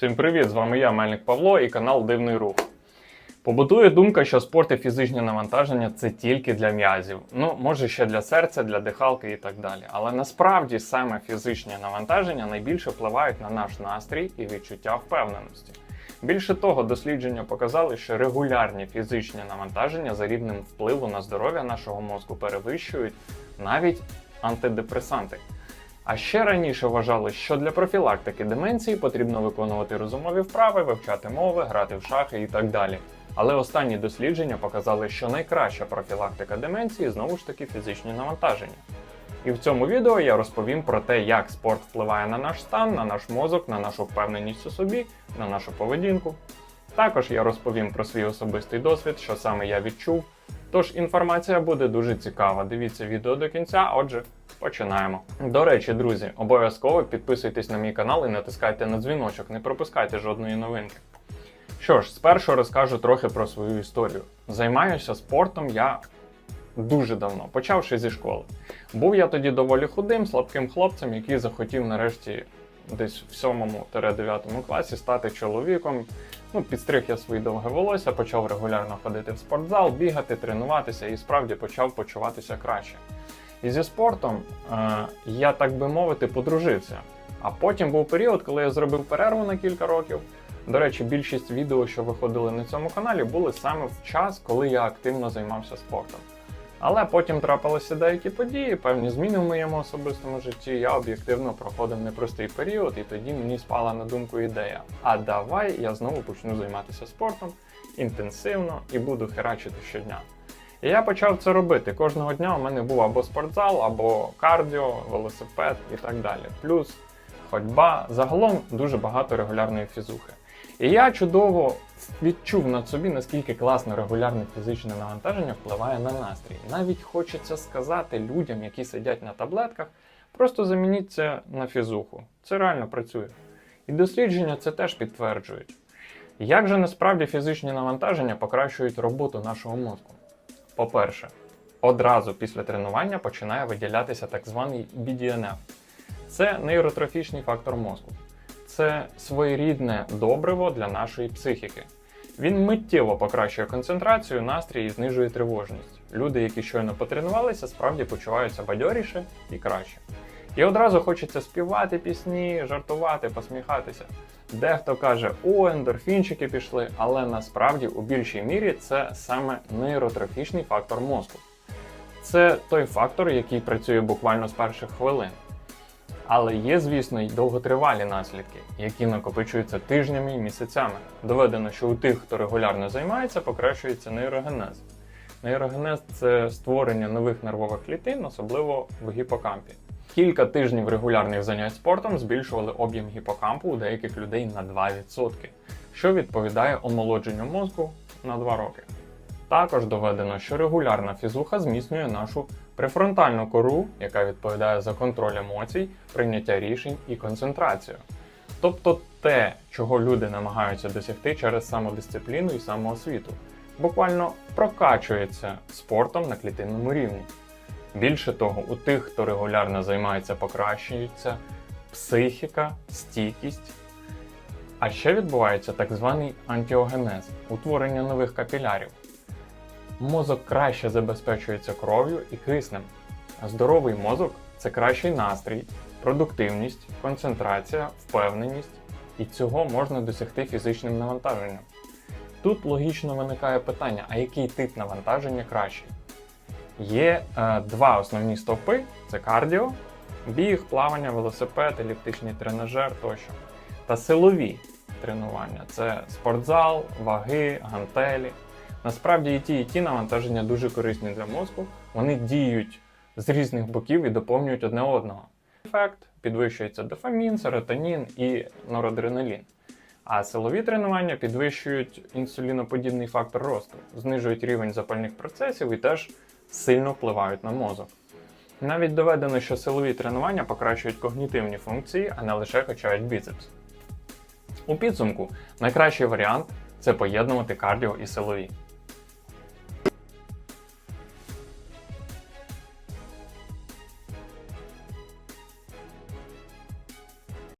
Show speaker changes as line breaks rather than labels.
Всім привіт! З вами я, Мельник Павло і канал Дивний Рух. Побутує думка, що спорт і фізичні навантаження це тільки для м'язів. Ну, може ще для серця, для дихалки і так далі. Але насправді саме фізичні навантаження найбільше впливають на наш настрій і відчуття впевненості. Більше того, дослідження показали, що регулярні фізичні навантаження за рівнем впливу на здоров'я нашого мозку перевищують навіть антидепресанти. А ще раніше вважали, що для профілактики деменції потрібно виконувати розумові вправи, вивчати мови, грати в шахи і так далі. Але останні дослідження показали, що найкраща профілактика деменції знову ж таки фізичні навантаження. І в цьому відео я розповім про те, як спорт впливає на наш стан, на наш мозок, на нашу впевненість у собі, на нашу поведінку. Також я розповім про свій особистий досвід, що саме я відчув. Тож інформація буде дуже цікава. Дивіться відео до кінця, отже, починаємо. До речі, друзі, обов'язково підписуйтесь на мій канал і натискайте на дзвіночок, не пропускайте жодної новинки. Що ж, спершу розкажу трохи про свою історію. Займаюся спортом я дуже давно, почавши зі школи. Був я тоді доволі худим, слабким хлопцем, який захотів нарешті десь в 7-9 класі стати чоловіком. Ну, підстриг я свої довге волосся, почав регулярно ходити в спортзал, бігати, тренуватися і справді почав почуватися краще. І зі спортом е, я, так би мовити, подружився. А потім був період, коли я зробив перерву на кілька років. До речі, більшість відео, що виходили на цьому каналі, були саме в час, коли я активно займався спортом. Але потім трапилися деякі події, певні зміни в моєму особистому житті. Я об'єктивно проходив непростий період, і тоді мені спала на думку ідея: а давай я знову почну займатися спортом інтенсивно і буду херачити щодня. І я почав це робити. Кожного дня у мене був або спортзал, або кардіо, велосипед і так далі. Плюс ходьба. Загалом дуже багато регулярної фізухи. І я чудово відчув на собі, наскільки класно регулярне фізичне навантаження впливає на настрій. Навіть хочеться сказати людям, які сидять на таблетках, просто замініть це на фізуху. Це реально працює. І дослідження це теж підтверджують. Як же насправді фізичні навантаження покращують роботу нашого мозку? По-перше, одразу після тренування починає виділятися так званий BDNF. Це нейротрофічний фактор мозку. Це своєрідне добриво для нашої психіки. Він миттєво покращує концентрацію, настрій і знижує тривожність. Люди, які щойно потренувалися, справді почуваються бадьоріше і краще. І одразу хочеться співати пісні, жартувати, посміхатися. Дехто каже, о, ендорфінчики пішли, але насправді у більшій мірі це саме нейротрофічний фактор мозку. Це той фактор, який працює буквально з перших хвилин. Але є, звісно, й довготривалі наслідки, які накопичуються тижнями і місяцями. Доведено, що у тих, хто регулярно займається, покращується нейрогенез. Нейрогенез це створення нових нервових клітин, особливо в гіпокампі. Кілька тижнів регулярних занять спортом збільшували об'єм гіпокампу у деяких людей на 2%, що відповідає омолодженню мозку на 2 роки. Також доведено, що регулярна фізуха зміцнює нашу префронтальну кору, яка відповідає за контроль емоцій, прийняття рішень і концентрацію. Тобто те, чого люди намагаються досягти через самодисципліну і самоосвіту, буквально прокачується спортом на клітинному рівні. Більше того, у тих, хто регулярно займається, покращується психіка, стійкість. А ще відбувається так званий антіогенез утворення нових капілярів. Мозок краще забезпечується кров'ю і киснем. Здоровий мозок це кращий настрій, продуктивність, концентрація, впевненість, і цього можна досягти фізичним навантаженням. Тут логічно виникає питання, а який тип навантаження кращий? Є е, два основні стовпи: це кардіо, біг, плавання, велосипед, еліптичний тренажер тощо. Та силові тренування це спортзал, ваги, гантелі. Насправді і ті, і ті навантаження дуже корисні для мозку. Вони діють з різних боків і доповнюють одне одного. Ефект підвищується дофамін, серотонін і норадреналін. А силові тренування підвищують інсуліноподібний фактор росту, знижують рівень запальних процесів і теж сильно впливають на мозок. Навіть доведено, що силові тренування покращують когнітивні функції, а не лише качають біцепс. У підсумку найкращий варіант це поєднувати кардіо і силові.